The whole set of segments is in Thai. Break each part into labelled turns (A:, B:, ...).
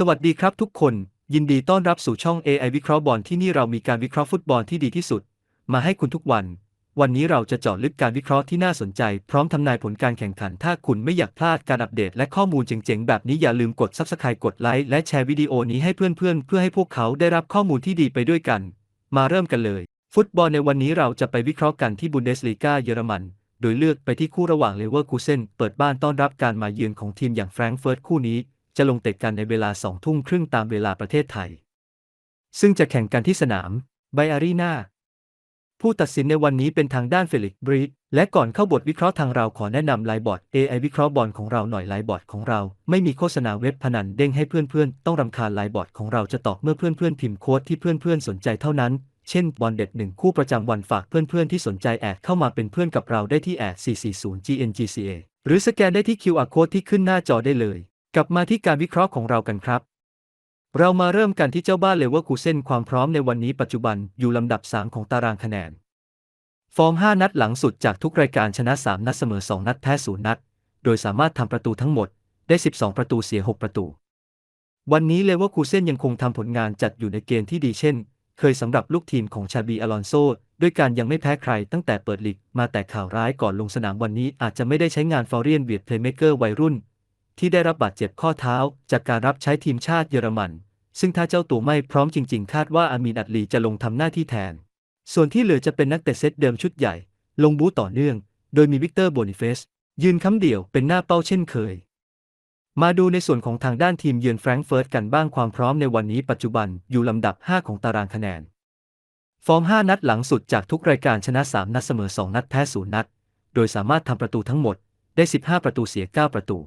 A: สวัสดีครับทุกคน ยินดีต้อนรับสู่ช่อง AI วิเคราะห์บอลที่นี่เรามีการวิเคราะห์ฟุตบอลที่ดีที่สุด มาให้คุณทุกวัน วันนี้เราจะเจาะลึกการวิเคราะห์ที่น่าสนใจ พร้อมทำนายผลการแข่งขัน ถ้าคุณไม่อยากพลาดการอัปเดตและข้อมูลเจ๋งๆ แบบนี้อย่าลืมกด Subscribe กดไลค์และแชร์วิดีโอนี้ให้เพื่อนๆ เพื่อให้พวกเขาได้รับข้อมูลที่ดีไปด้วยกัน มาเริ่มกันเลย ฟุตบอลในวันนี้เราจะไปวิเคราะห์กันที่บุนเดสลีกาเยอรมันโดยเลือกไปที่คู่ระหว่างเลเวอร์คูเซนเปิดบ้านต้อนรับการมาเยือนของทีมอย่างแฟรงก์เฟิร์ตคู่นี้ จะลงเตะกันในเวลา2ทุ่มครึ่งตามเวลาประเทศไทย ซึ่งจะแข่งกันที่สนามไบอารีนาผู้ตัดสินในวันนี้เป็นทางด้านเฟลิกซ์บรีดและก่อนเข้าบทวิเคราะห์ทางเราขอแนะนำไลบอร์ด AI วิเคราะห์บอลของเราหน่อยไลบอร์ดของเรา ไม่มีโฆษณาเว็บพนันเด้งให้เพื่อนๆ ต้องรำคาญไลบอร์ดของเราจะตอบเมื่อเพื่อนๆ พิมพ์โค้ดที่เพื่อนๆ สนใจเท่านั้น เช่นบอลเด็ดหนึ่งคู่ประจำวันฝากเพื่อนๆ ที่สนใจแอดเข้ามาเป็นเพื่อนกับเราได้ที่แอด440 GNGCA หรือสแกนได้ที่ QR code ที่ขึ้นหน้าจอได้เลย กลับมาที่การวิเคราะห์ของเรากันครับ เรามาเริ่มกันที่เจ้าบ้านเลเวอร์คูเซนความพร้อมในวันนี้ปัจจุบันอยู่ลำดับ 3 ของตารางคะแนน ฟอร์ม 5 นัดหลังสุดจากทุกรายการชนะ 3 นัดเสมอ 2 นัดแพ้0นัด โดยสามารถทำประตูทั้งหมดได้ 12 ประตูเสีย 6 ประตู วันนี้เลเวอร์คูเซนยังคงทำผลงานจัดอยู่ในเกณฑ์ที่ดีเช่น เคยสำหรับลูกทีมของชาบีอลอนโซด้วยการยังไม่แพ้ใครตั้งแต่เปิดลีกมาแต่ข่าวร้ายก่อนลงสนามวันนี้อาจจะไม่ได้ใช้งานฟอร์เรียนเวียดเพลย์เมเกอร์วัยรุ่น ที่ได้รับบาดเจ็บข้อเท้า จากการรับใช้ทีมชาติเยอรมัน ซึ่งถ้าเจ้าตัวไม่พร้อมจริง ๆ คาดว่าอามีนอัดลีจะลงทำหน้าที่แทน ส่วนที่เหลือจะเป็นนักเตะเซตเดิมชุดใหญ่ ลงบูต่อเนื่อง โดยมีวิกเตอร์โบนิเฟสยืนค้ำเดี่ยวเป็นหน้าเป้าเช่นเคย มาดูในส่วนของทางด้านทีมเยือนแฟรงก์เฟิร์ตกันบ้างความพร้อมในวันนี้ปัจจุบันอยู่ลำดับ 5 ของตารางคะแนน ฟอร์ม 5 นัดหลังสุดจากทุกรายการชนะ 3 นัดเสมอ 2 นัดแพ้ 0 นัด โดยสามารถทำประตูทั้งหมดได้ 15 ประตูเสีย 9 ประตู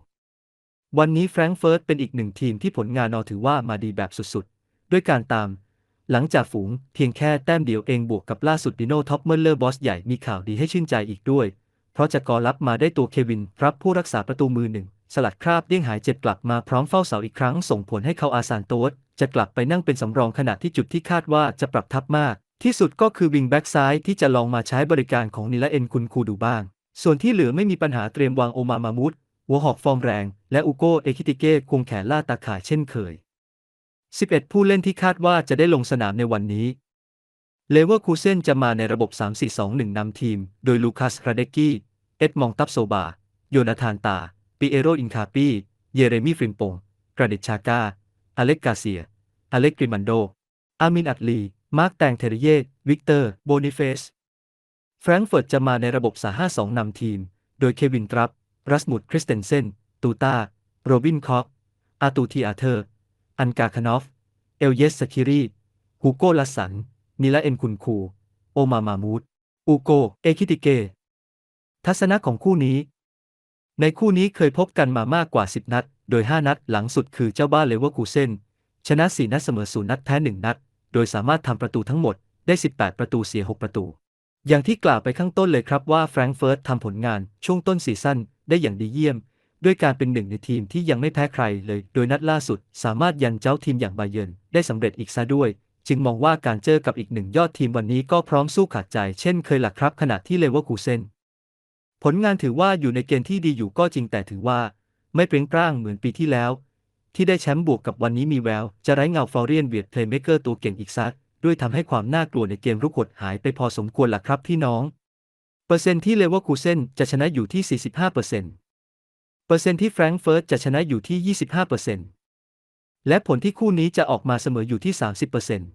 A: วันนี้แฟรงก์เฟิร์ตเป็นอีกหนึ่งทีมที่ผลงานนอถือว่ามาดีแบบสุดๆ ด้วยการตาม หลังจากฝูงเพียงแค่แต้มเดียวเองบวกกับล่าสุดดิโนท็อปเมอร์เลอร์บอสใหญ่มีข่าวดีให้ชื่นใจอีกด้วย เพราะจะกอรับมาได้ตัวเควินครับผู้รักษาประตูมือหนึ่ง สลัดคราบเดี้ยงหายเจ็บกลับมาพร้อมเฝ้าเสาอีกครั้งส่งผลให้เขาอาซานโตสจะกลับไปนั่งเป็นสำรองขณะที่จุดที่คาดว่าจะปรับทับมาก ที่สุดก็คือวิงแบ็กซ้ายที่จะลองมาใช้บริการของนิลาเอ็นคุณคูดูบ้าง ส่วนที่เหลือไม่มีปัญหาเตรียมวางโอมามามุด หัวหอกฟอร์มแรง และอุโกเอคิติเก้ควงแขนล่าตาข่ายเช่นเคย 11 ผู้เล่นที่คาดว่าจะได้ลงสนามในวันนี้ เลเวอร์คูเซนจะมาในระบบ 3-4-2-1 นำทีม โดยลูคัสราเดกี้ เอ็ดมองตับโซบา โยนาธานตา ปิเอโรอินคาปี เยเรมีฟริมปงกราเดชชากา อเล็กกาเซีย อเล็กกริมันโด อามินอัตลี มาร์กแตงเทเรเยตวิกเตอร์ โบนิเฟส แฟรงก์เฟิร์ตจะมาในระบบ 3-5-2 นำทีม โดยเควินทรัพ รัสมุดคริสเตนเซน ตูตาโรบินคอกอาตูทีอาเธอร์ อันกาคานอฟ เอลเยสสคิรีฮูโกลัสสัน นิลาเอ็นคุนคู โอมามามูดอูโก เอคิติเก ทัศนะของคู่นี้ ในคู่นี้เคยพบกันมามากกว่า 10 นัด โดย 5 นัดหลังสุดคือเจ้าบ้านเลเวอร์คูเซนชนะ 4 นัดเสมอ 0 นัดแพ้ 1 นัด โดยสามารถทำประตูทั้งหมดได้ 18 ประตูเสีย 6 ประตู อย่างที่กล่าวไปข้างต้นเลยครับว่าแฟรงก์เฟิร์ตทำผลงานช่วงต้นซีซั่น ได้อย่างดีเยี่ยม ด้วยการเป็นหนึ่งในทีมที่ยังไม่แพ้ใครเลย โดยนัดล่าสุดสามารถยันเจ้าทีมอย่างบาเยินได้สำเร็จอีกซะด้วย จึงมองว่าการเจอกับอีกหนึ่งยอดทีมวันนี้ก็พร้อมสู้ขาดใจ เช่นเคยหลักครับขณะที่เลเวอร์คูเซนผลงานถือว่าอยู่ในเกณฑ์ที่ดีอยู่ก็จริงแต่ถือว่า ไม่เปร่งปร้างเหมือนปีที่แล้ว ที่ได้แชมป์บวกกับวันนี้มีแวว จะไร้เงาฟอร์เรียนเวียดเพลย์เมเกอร์ตัวเก่งอีกซักด้วยทำให้ความน่ากลัวในเกมรุกหดหายไปพอสมควรล่ะครับพี่น้อง ปอร์เซ็นต์ที่เลเวอร์คูเซนจะชนะอยู่ที่ 45%เปอร์เซ็นต์เปอร์เซ็นต์ที่แฟรงก์เฟิร์ตจะชนะอยู่ที่ 25%เปอร์เซ็นต์และผลที่คู่นี้จะออกมาเสมออยู่ที่ 30%เปอร์เซ็นต์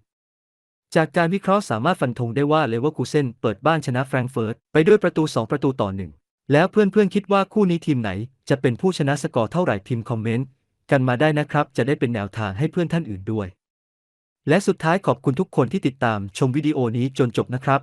A: จากการวิเคราะห์สามารถฟันธงได้ว่าเลเวอร์คูเซนเปิดบ้านชนะแฟรงก์เฟิร์ตไปด้วยประตู 2 ประตูต่อ1แล้วเพื่อนๆคิดว่าคู่นี้ทีมไหน จะเป็นผู้ชนะสกอร์เท่าไหร่พิมพ์คอมเมนต์กันมาได้นะครับ จะได้เป็นแนวทางให้เพื่อนท่านอื่นด้วย และสุดท้ายขอบคุณทุกคนที่ติดตามชมวิดีโอนี้จนจบนะครับ